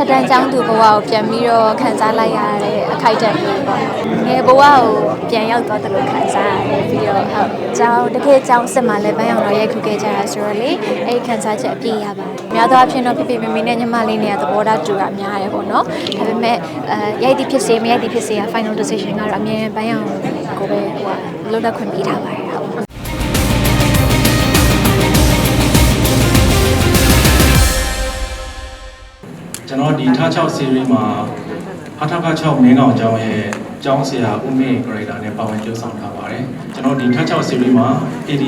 ထက်တန်းကျောင်းသူဘဝကိုပြန်ပြီးတော့ခံစားလိုက်ရတဲ့အခိုက်အတန့်လေးပေါ့ငယ်ဘဝကိုပြန်ရောက်သွားတယ်လို့ခံစားရတယ်ပြီးတော့ဟုတ်ကျောင်းတကယ်ကျောင်းစစ်မှလည်းဘန်းအောင်တော့ရိုက်ခုခဲ့ကြတာဆိုတော့လေအဲ့ဒီခံစားချက်အပြည့်ရပါတယ်များသောအားဖြင့်တော့ပြပြမမေနဲ့ညီမလေးနဲ့သဘောထားတူတာများတယ်ပေါ့နော်ဒါပေမဲ့အဲရိုက်သည်ဖြစ်စေမရိုက်သည်ဖြစ်စေက final decision ကတော့အမြဲဘန်းအောင်ကိုပဲဟိုကလွတ်လပ်ခွင့်ပေးထားပါတယ် ကျွန်တော်ဒီထား6 series မှာအထောက်က6မင်းကောင်ကျောင်းရဲ့ကျောင်းဆရာဦးမင်း character နဲ့ပါဝင်ကျူဆောင်ထားပါတယ်ကျွန်တော်ဒီထား6 series မှာ PD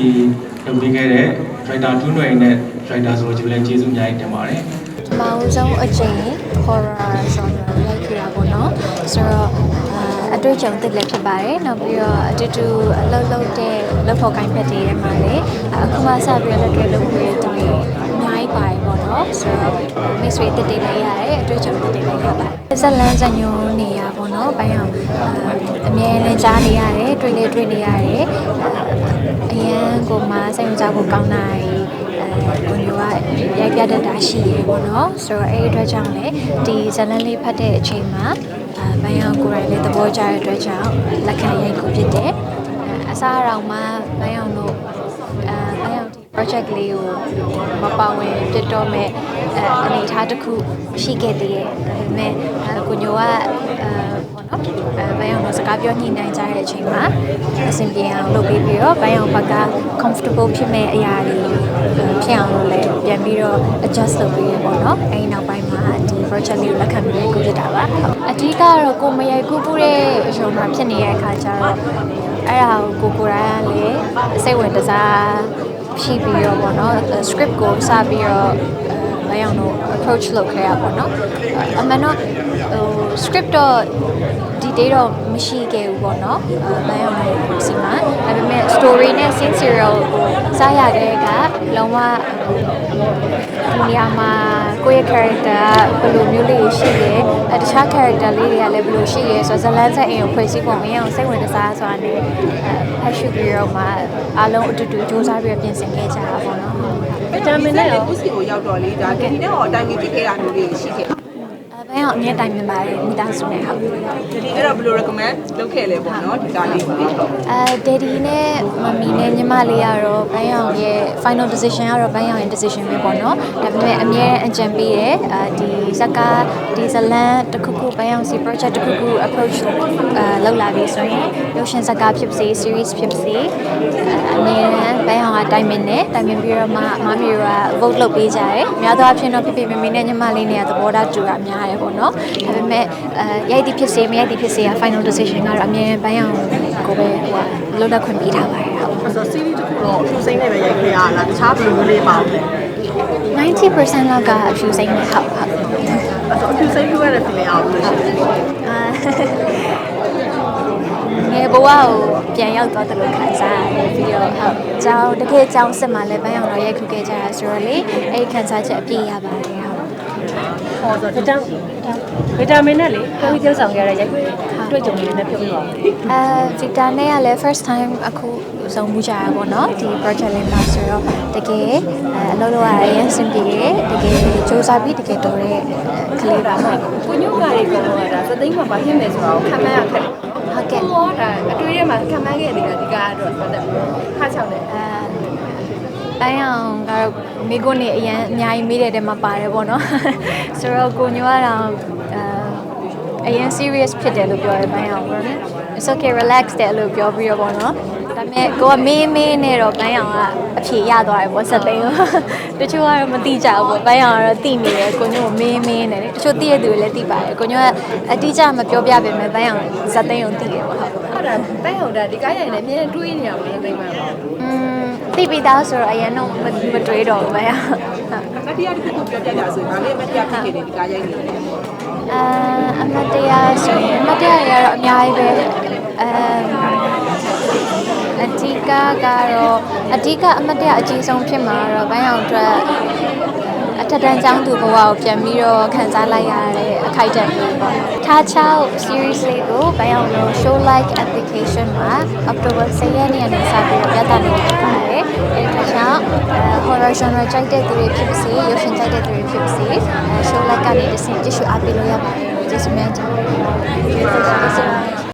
လုပ်ပေးခဲ့တဲ့ writer 2ຫນွေနဲ့ writer ဆိုလို့လည်းကျေးဇူးအများကြီးတင်ပါတယ်ပထမဦးဆုံးအချိန် horror genre ရိုက်ခဲ့တာပေါ့နော်ဆိုတော့အာအတွေ့အကြုံသစ်လည်းဖြစ်ပါတယ်နောက်ပြီးတော့အတူတူအလုပ်လုပ်တဲ့လုပ်ဖို့ကိုင်းဖက်တွေထဲမှာလည်းအခုမှစပြီးတော့လက်တွေ့လုပ်ပြီးတူတွေအများကြီးပါတယ်ပေါ့ နော်ဆိုတော့မိတ်ဆွေတစ်တွေလည်းရတယ်အတွေ့အကြုံတစ်တွေလည်းရပါတယ်ဇက်လန်းဇညုံနေရပေါ့နော်ဘိုင်းအောင်အာအမြဲတမ်းကြားနေရတယ်တွေ့နေတွေ့နေရတယ်အရန်ကိုမှစိတ်ဝင်စားဖို့ကောင်းတာတွေအဲကိုညိုကရိုက်ပြတတ်တာရှိရေပေါ့နော်ဆိုတော့အဲ့ဒီအတွက်ကြောင့်လည်းဒီဇလန်းလေးဖတ်တဲ့အချိန်မှာအာဘိုင်းအောင်ကိုယ်တိုင်လည်းသဘောကျတဲ့အတွက်ကြောင့်လက်ခံရိုက်ကိုဖြစ်တယ်အဲအစားအရောင်မှာဘိုင်းအောင်တို့အာဘိုင်းအောင်ဒီ project လေးကိုမပါဝင်ပြတ်တော့မဲ့အဲအနေအထားတစ်ခုရှိခဲ့သေးတယ်ဒါပေမဲ့အဲကိုညိုကအဲပေါ့နော်အဲဘိုင်းအောင်တို့စကားပြောညှိနှိုင်းကြတဲ့အချိန်မှာအဆင်ပြေအောင်လုပ်ပေးပြီးတော့ဘိုင်းအောင်ဘက်က comfortable ဖြစ်မဲ့အရာတွေဖြစ်အောင်လို့လည်းပြန်ပြီးတော့ adjust လုပ်ပေးရပေါ့နော်အဲဒီနောက်ပိုင်းမှာဒီ project လေးကိုလက်ခံပြီးရိုက်ကူးဖြစ်တာပါအဓိကတော့ကိုမရိုက်ကူးကူးတဲ့ရုံမှာဖြစ်နေတဲ့အခါကျတော့အဲ့ဒါကိုကိုကိုယ်တိုင်ကလည်းစိတ်ဝင်တစား ရှိပြီးတော့ပေါ့နော် script ကိုစပြီးတော့ဘယ်အောင်လို့ approach လုပ်ခဲ့ရပေါ့နော်အမှန်တော့ဟို script တော့ detail တော့မရှိခဲ့ဘူးပေါ့နော်ဘယ်အောင်လို့စီမှာဒါပေမဲ့ story နဲ့ scene serial ကိုစားရတဲ့ကလုံးဝဒီနေရာမှာကိုယ့်ရဲ့ character ကဘယ်လိုမျိုးလေးရှိရဲ အဲတခြား character လေးတွေကလည်းဘယ်လိုရှိရဲဆိုတော့ဇလန်းဆက်အိမ်ကိုဖွဲ့စည်းပုံမင်းအောင်စိတ်ဝင်စားဆိုတာနဲ့ဖတ်ရှုပြီးတော့မှအားလုံးအတူတူစူးစမ်းပြီးပြင်ဆင်ခဲ့ကြတာပေါ့နော်ဗီတာမင်နဲ့ရောကိုစီကိုရောက်တော့လေဒါဒီနေ့တော့အတိုင်းကြီးဖြစ်ခဲ့တာမျိုးတွေရှိခဲ့ အဲဘယ်အောင်အမြဲတိုင်မြင်ပါတယ်မိသားစုနဲ့ဟုတ်ဒီအဲ့တော့ဘယ်လို recommend လုပ်ခဲ့လဲပေါ့နော်ဒီကားလေးကိုလေအဲဒယ်ဒီနဲ့မမီနဲ့ညီမလေးကတော့ဘန်းအောင်ရဲ့ final decision ကတော့ဘန်းအောင်ရဲ့ decision ပဲပေါ့နော်ဒါပေမဲ့အမြဲအကြံပေးတယ်အဲဒီဇက်ကားဒီဇလန်တစ်ခုခုဘန်းအောင်စီ project တစ်ခုခု approach အဲလောက်လာပြီဆိုရင်ရုပ်ရှင်ဇက်ကားဖြစ်စေ series ဖြစ်စေအမြဲဘန်းအောင်ကတိုင်ပင်တယ်တိုင်ပင်ပြီးတော့မှမမီက vote လုပ်ပေးကြတယ်များသောအားဖြင့်တော့ပြပြမမီနဲ့ညီမလေးနဲ့သဘောထားတူတာများတယ်ပေါ့နော်ဒါပေမဲ့အဲရိုက်သည်ဖြစ်စေမရိုက်သည်ဖြစ်စေက final decision ကတော့အမြဲဘန်းအောင်ကိုပဲဟိုကလွတ်လပ်ခွင့်ပေးထားပါတယ်ဟုတ်အဲ့တော့ series တစ်ခုတော့အထူးစိမ့်နဲ့ပဲရိုက်ခဲ့ရလားတခြားဘယ်လိုမျိုးလေးပါလဲ90%လောက်ကအဖြူစိမ့်နဲ့ဟုတ်ဟုတ်အဲ့တော့အထူးစိမ့်ပြရတဲ့ feeling အောင်လို့ရှိတယ်အာငယ်ဘဝကိုပြန်ရောက်သွားတယ်လို့ခံစားရတယ်ပြီးတော့ဟုတ်ကျောင်းတကယ်ကျောင်းစစ်မှလည်းဘန်းအောင်တော့ရိုက်ခုခဲ့ကြတာဆိုတော့လေအဲ့ဒီခံစားချက်အပြည့်ရပါတယ်ဟုတ် ဟောဆိုဗီတာဗီတာမင်နဲ့လေကိုကြီးကျောင်းဆောင်ရတဲ့ရိုက်တွေ့ကြုံလေးနဲ့ပြောပြပါဦးအဲဗီတာနဲ့ကလည်း first time အခုဆုံးမှုကြရပါတော့ဒီ project လေးမှာဆိုတော့တကယ်အဲအလုပ်လုပ်ရရင်စင်ပြေတယ်တကယ်စူးစမ်းပြီးတကယ်တော်တဲ့ကလေးပါဟုတ်ကိုညိုကလေးကတော့ဒါသသိန်းမှာပါဖြစ်မယ်ဆိုတော့ခံမရခက်ဟုတ်ကဲ့ကိုရောဒါအတွေ့အမှာခံမခဲ့တယ်ဒီကားတော့ပတ်သက်ခါချောင်းတယ်အဲ တိုင်းအောင်ကတော့မိကိုနေအရင်အများကြီးမေးတဲ့တဲမှာပါတယ်ပေါ့နော်ဆိုတော့ကိုညိုကတော့အဲအရင် serious ဖြစ်တယ်လို့ပြောတယ်ပိုင်းအောင်ပေါ့နော် it's okay relax တယ်လို့ပြောပြီးတော့ပေါ့နော်ဒါပေမဲ့ကိုကမေးမေးနေတော့ပိုင်းအောင်ကအဖြေရသွားတယ်ပေါ့စက်သိန်းကိုတချို့ကတော့မသိကြဘူးပေါ့ပိုင်းအောင်ကတော့သိနေတယ်ကိုညိုမေးမေးနေတယ်တချို့သိရသူတွေလည်းသိပါတယ်ကိုညိုကအတိအကျမပြောပြပေမဲ့ပိုင်းအောင်စက်သိန်းကိုသိတယ်ပေါ့ဟုတ်အဲ့ဒါတိုင်းအောင်ဒါဒီကားရိုင်လည်းအမြဲတွေးနေရပါလေသိမ်းမှာပါอืมသိပြီးသားဆိုတော့အရင်တော့မမတွေးတော့ဘူးပဲဟုတ်မတရားတစ်ခုပြောပြကြဆိုရင်ဒါလေးမတရားဖြစ်ခဲ့တယ်ဒီကားရိုက်နေတယ်အာအမတ်တရားဆိုရင်အမတ်တရားတွေကတော့အများကြီးပဲ အမ်အဓိကကတော့အဓိကအမတ်တရားအကြီးဆုံးဖြစ်မှာတော့ဘိုင်းအောင်အတွက်အထက်တန်းကျောင်းသူဘဝကိုပြန်ပြီးတော့ခန်းစားလိုက်ရတဲ့အခိုက်အတန့်မျိုးပေါ့ထားချောက် series လေးကိုဘယ်အောင်လို့ show like application မှာ October 10ရက်နေ့ကနေစပြီးတော့ပြသနေဖြစ်ပါတယ်အဲဒီထားချောက် horror genre ကြိုက်တဲ့သူတွေဖြစ်ပါစေရုပ်ရှင်ကြိုက်တဲ့သူတွေဖြစ်ပါစေ show like ကနေတစ်ဆင့်ကြည့်ရှုအားပေးလို့ရပါတယ်ကျေးဇူးများတင်ပါတယ်